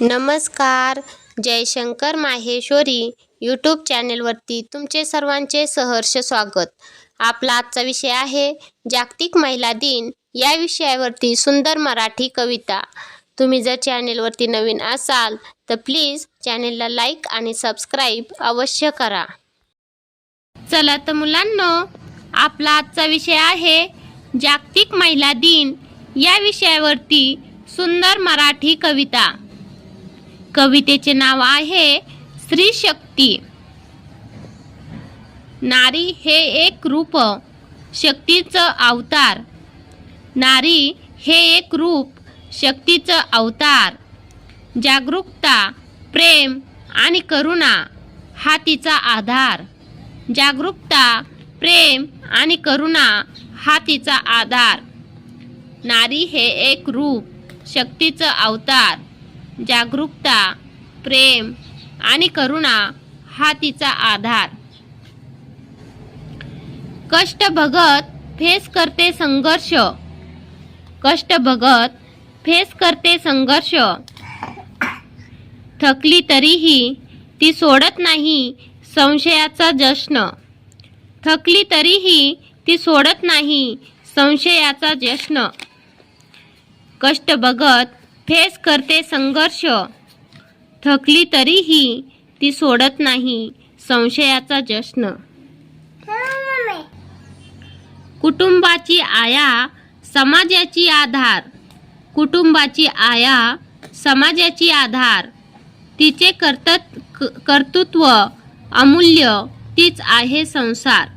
नमस्कार. जयशंकर माहेश्वरी यूट्यूब चॅनेलवरती तुमचे सर्वांचे सहर्ष स्वागत. आपला आजचा विषय आहे जागतिक महिला दिन या विषयावरती सुंदर मराठी कविता. तुम्ही जर चॅनेलवरती नवीन असाल तर प्लीज चॅनेलला लाईक आणि सबस्क्राईब अवश्य करा. चला तर मुलांनो आपला आजचा विषय आहे जागतिक महिला दिन या विषयावरती सुंदर मराठी कविता. कवितेचे नाव आहे स्त्री शक्ती. नारी हे एक रूप शक्तीचं अवतार. नारी हे एक रूप शक्तीचं अवतार. जागरूकता प्रेम आणि करुणा हा तिचा आधार. जागरूकता प्रेम आणि करुणा हा तिचा आधार. नारी हे एक रूप शक्तीचं अवतार. जागरूकता प्रेम आणि करुणा हा तिचा आधार. कष्ट भगत फेस करते संघर्ष. कष्ट भगत फेस करते संघर्ष. थकली तरीही ती सोडत नाही संशयाचा जश्न. थकली तरीही ती सोडत नाही संशयाचा जश्न. कष्ट बघत फेस करते संघर्ष. थकली तरीही ती सोडत नाही संशयाचा जश्न. कुटुंबाची आया समाजाची आधार. कुटुंबाची आया समाजाची आधार. तिचे कर्तत कर्तृत्व अमूल्य तीच आहे संसार.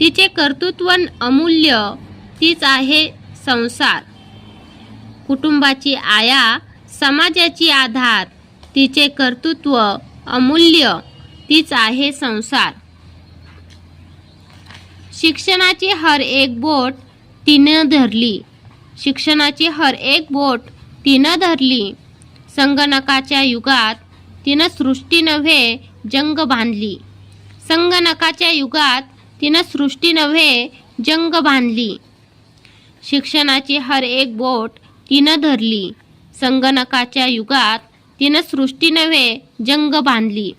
तिचे कर्तृत्व अमूल्य तीच आहे संसार. कुटुंबाची आया समाजाची आधार तिचे कर्तृत्व अमूल्य तीच आहे संसार. शिक्षणाची हर एक बोट तिनं धरली. शिक्षणाची हर एक बोट तिनं धरली. संगणकाच्या युगात तिनं सृष्टी नव्हे जंग बांधली. संगणकाच्या युगात तिनं सृष्टी नव्हे जंग बांधली. शिक्षणाची हर एक बोट तिनं धरली. संगणकाच्या युगात तिनं सृष्टी नव्हे जंग बांधली.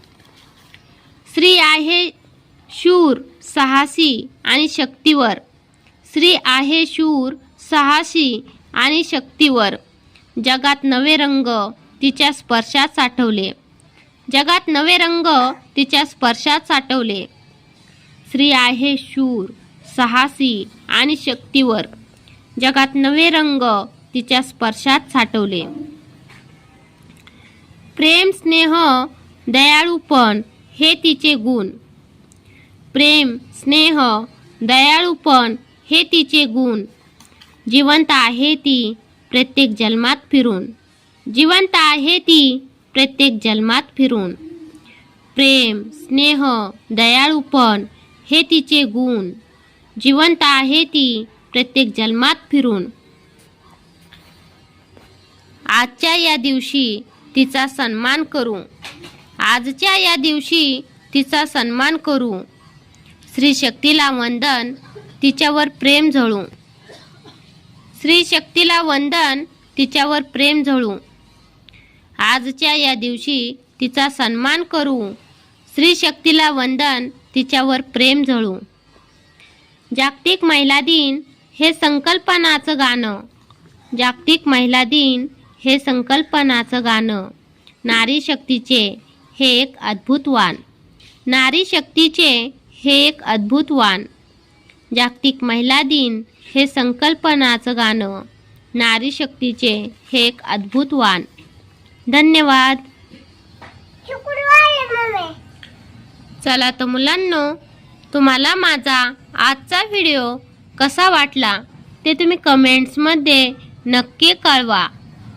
स्त्री आहे शूर साहसी आणि शक्तीवर. स्त्री आहे शूर साहसी आणि शक्तीवर. जगात नवे रंग तिच्या स्पर्शात साठवले. जगात नवे रंग तिच्या स्पर्शात साठवले. स्त्री आहे शूर साहसी आणि शक्तीवर. जगात नवे रंग तिच्या स्पर्शात साठवले. प्रेम स्नेह दयाळूपण हे तिचे गुण. प्रेम स्नेह दयाळूपण हे तिचे गुण. जिवंत आहे ती प्रत्येक जन्मात फिरून. जिवंत आहे ती प्रत्येक जन्मात फिरून. प्रेम स्नेह दयाळूपण हे तिचे गुण. जिवंत आहे ती प्रत्येक जन्मात फिरून. आजच्या या दिवशी तिचा सन्मान करू. आजच्या या दिवशी तिचा सन्मान करू. श्री शक्तीला वंदन तिच्यावर प्रेम झळू. श्री शक्तीला वंदन तिच्यावर प्रेम झळू. आजच्या या दिवशी तिचा सन्मान करू. श्री शक्तीला वंदन तिच्यावर प्रेम झळू. जागतिक महिला दिन हे संकल्पनाचं गाणं. जागतिक महिला दिन हे संकल्पनाचं गाणं. नारी शक्तीचे हे एक अद्भुत वाण नारी शक्तीचे हे एक अद्भुत वाण जागतिक महिला दिन हे संकल्पनाचं गाणं. नारी शक्तीचे हे एक अद्भुत वाण धन्यवाद. चला तर मुलांनो तुम्हाला माझा आजचा व्हिडिओ कसा वाटला ते तुम्ही कमेंट्समध्ये नक्की कळवा.